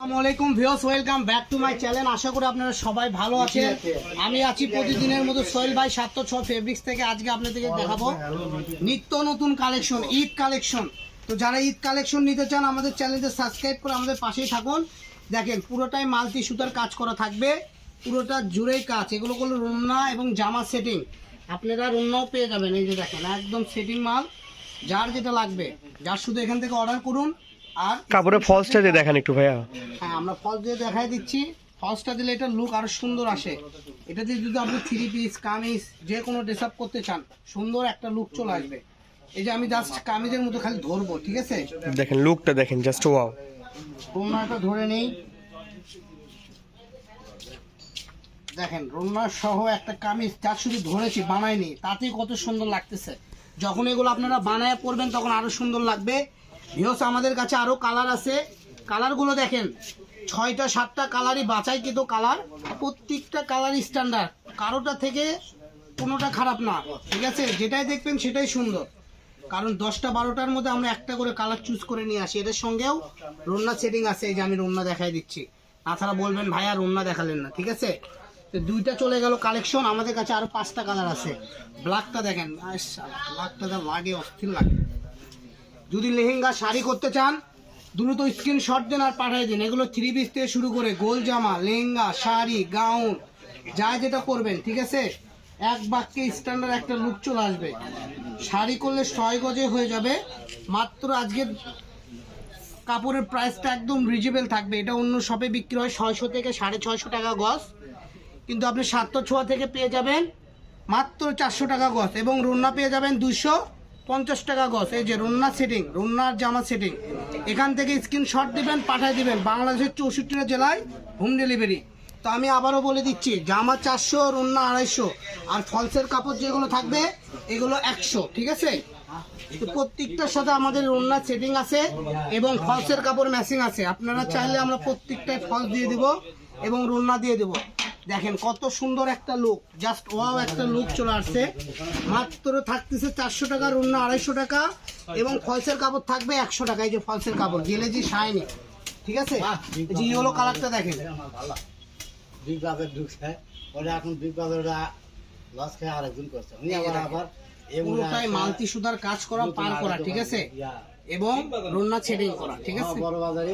Viewers welcome back to my channel. আশা করি আপনারা সবাই ভালো আছেন। আমি আছি প্রতিদিনের মতো সোহেল ভাই সাতশো ছ ফেব্রিক্স থেকে আজকে আপনাদেরকে দেখাবো। নিত্য নতুন কালেকশন ঈদ কালেকশন তো যারা ঈদ কালেকশন নিতে চান আমাদের সাবস্ক্রাইব করে আমাদের পাশেই থাকুন। দেখেন পুরোটাই মাল্টি সুতার কাজ করা থাকবে। পুরোটা জুড়েই কাজ। এগুলো হলো রুন্না এবং জামা সেটিং আপনারা রুন্নাও পেয়ে যাবেন। এই যে দেখেন একদম সেটিং মাল। যার যেটা লাগবে যার শুধু এখান থেকে অর্ডার করুন। আর কাপড়ে ফলসটা দিয়ে দেখান একটু ভাইয়া। হ্যাঁ আমরা ফলস দিয়ে দেখাই দিচ্ছি। ফলসটা দিলে এটা লুক আরও সুন্দর আসে। এটা দিয়ে যদি আপনি থ্রি পিস কামিজ যে কোনো ড্রেস আপ করতে চান সুন্দর একটা লুক চলে আসবে। এই যে আমি জাস্ট কামিজের মতো খালি ধরবো ঠিক আছে? দেখেন লুকটা দেখেন জাস্ট ওয়াও রোনাটা ধরে নেই। দেখেন রোনা সহ একটা কামিজ যা শুধু ধরেছি বানাইনি। তাতেই কত সুন্দর লাগতেছে। যখন এগুলো আপনারা বানায় পরবেন তখন আরও সুন্দর লাগবে। ভিওস আমাদের কাছে আরও কালার আছে। কালারগুলো দেখেন, ছয়টা, সাতটা কালারই বাছাই কিন্তু কালার প্রত্যেকটা কালারই স্ট্যান্ডার্ড কারোটা থেকে কোনোটা খারাপ না, ঠিক আছে? যেটাই দেখবেন সেটাই সুন্দর। কারণ দশটা, বারোটার মধ্যে আমরা একটা করে কালার চুজ করে নিয়ে আসি। এদের সঙ্গেও রন্না সেটিং আছে, এই যে আমি রন্না দেখাই দিচ্ছি। তাছাড়া বলবেন, ভাইয়া, রন্না দেখালেন না ঠিক আছে? তো দুইটা চলে গেল কালেকশন আমাদের কাছে আরও পাঁচটা কালার আছে। ব্ল্যাকটা দেখেন ব্ল্যাকটা লাগে, অস্থির লাগে। যদি লেহেঙ্গা শাড়ি করতে চান, দ্রুত স্ক্রিনশট দেন আর পাঠিয়ে দিন। এগুলো থ্রি পিস থেকে শুরু করে গোল জামা, লেহেঙ্গা, শাড়ি গাউন যা যেটা করবেন, ঠিক আছে? এক বাক্যে স্ট্যান্ডার্ড একটা লুক চলে আসবে। শাড়ি করলে ছয় গজে হয়ে যাবে। মাত্র আজকে কাপড়ের প্রাইসটা একদম রিজনেবল থাকবে। এটা অন্য শপে বিক্রি হয় ছয়শো থেকে সাড়ে ছয়শো টাকা গজ। কিন্তু আপনি সাতশো ছোয়া থেকে পেয়ে যাবেন। মাত্র চারশো টাকা গজ এবং রুন্না পেয়ে যাবেন দুশো পঞ্চাশ টাকা গজ, এই যে রুন্না সেটিং রুন্নার জামা সেটিং এখান থেকে স্ক্রিনশট দিবেন, পাঠিয়ে দিবেন বাংলাদেশের চৌষট্টিটা জেলায় হোম ডেলিভারি তো আমি আবারও বলে দিচ্ছি, জামা চারশো, রুন্না আড়াইশো, আর ফলসের কাপড় যেগুলো থাকবে, এগুলো একশো, ঠিক আছে? প্রত্যেকটার সাথে আমাদের রুন্নার সেটিং আছে এবং ফলসের কাপড় ম্যাচিং আছে। আপনারা চাইলে আমরা প্রত্যেকটায় ফলস দিয়ে দিব এবং রুন্না দিয়ে দেব। দেখেন কত সুন্দর একটা লুক জাস্ট ওয়াও একটা লুক চলে আসছে। মাত্র থাকতেছে চারশো টাকা রুন্না আড়াইশো টাকা এবং ফলসের কাপড় থাকবে একশো টাকা এই যে ফলসের কাপড় গেলে যে শাইনি ঠিক আছে? যে ইয়েলো কালারটা দেখেন। বিগ বাজার ঢুকছে ওরা এখন বিগ বাজার ওরা লস খেয়ে আরেকজন করছে। উনি আবার আবার পুরোটাই মাল্টি সুতার কাজ করা পার করা ঠিক আছে? এবং রুন্না ছেডিং করা ঠিক আছে? বড় বাজারে।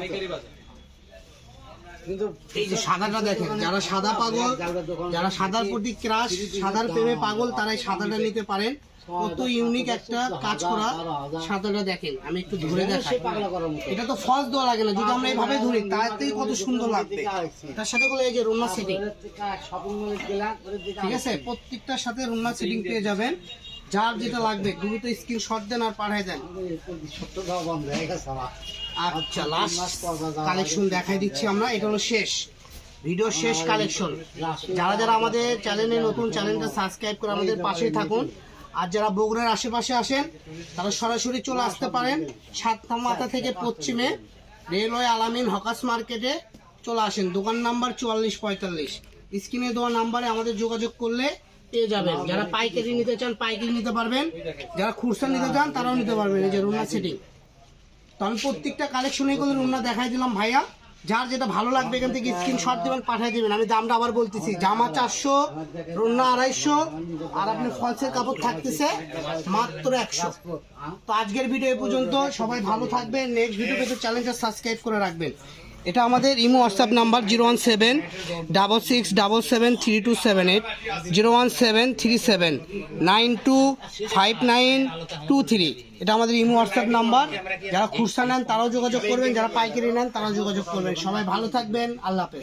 কিন্তু এই যে সাদাটা দেখেন যারা সাদা পাগল যারা সাদার প্রতি ক্রাশ সাদার প্রেমে পাগল তারাই সাদাটা নিতে পারেন। কত ইউনিক একটা কাজ করা সাদাটা দেখেন আমি একটু ধরে দেখাই। করার মতো। এটা তো ফলস দেওয়া লাগে না যদি আমরা এইভাবে ধরি তাতেই কত সুন্দর লাগবে। তার সাথে এই যে সেটিং ঠিক আছে প্রত্যেকটার সাথে রুন্না সেটিং পেয়ে যাবেন। যার যেটা লাগবে দ্রুত স্ক্রিনশট দেন আর পাঠিয়ে দেন। আচ্ছা লাস্ট কালেকশন দেখাই দিচ্ছি আমরা এটা হলো শেষ। ভিডিও শেষ কালেকশন যারা যারা আমাদের চ্যানেলে নতুন চ্যানেলটা সাবস্ক্রাইব করে আমাদের পাশেই থাকুন। আর যারা বগুড়ার আশেপাশে আসেন তারা সরাসরি চলে আসতে পারেন সাতটা মাথা থেকে পশ্চিমে রেলওয়ে আলামিন হকাস মার্কেটে চলে আসেন। দোকান নাম্বার চুয়াল্লিশ পঁয়তাল্লিশ। স্ক্রিনে দেওয়া নাম্বারে আমাদের যোগাযোগ করলে পেয়ে যাবেন। যারা পাইকারি নিতে চান পাইকারি নিতে পারবেন। যারা খুচরা নিতে চান তারাও নিতে পারবেন। এই যে রুনা সেটিং। তো আমি প্রত্যেকটা কালেকশনে করে রুমনা দেখাই দিলাম ভাইয়া। যার যেটা ভালো লাগবে এখান থেকে স্ক্রিনশট দেবেন, পাঠিয়ে দেবেন। আমি দামটা আবার বলতেছি, জামা চারশো রুন্না আড়াইশো, আর আপনি ফলসের কাপড় থাকতেছে মাত্র একশো। তো আজকের ভিডিও এ পর্যন্ত। সবাই ভালো থাকবেন। নেক্সট ভিডিও কিন্তু চ্যানেলটা সাবস্ক্রাইব করে রাখবেন। এটা আমাদের Imo WhatsApp number zero one seven double six double seven three two seven eight, zero one seven three seven, nine two five nine two three. এটা আমাদের ইমো হোয়াটসঅ্যাপ নাম্বার। যারা খুচরা নেন তারাও যোগাযোগ করবেন, যারা পাইকারি নেন তারাও যোগাযোগ করবেন। সবাই ভালো থাকবেন, আল্লাহ হাফেজ।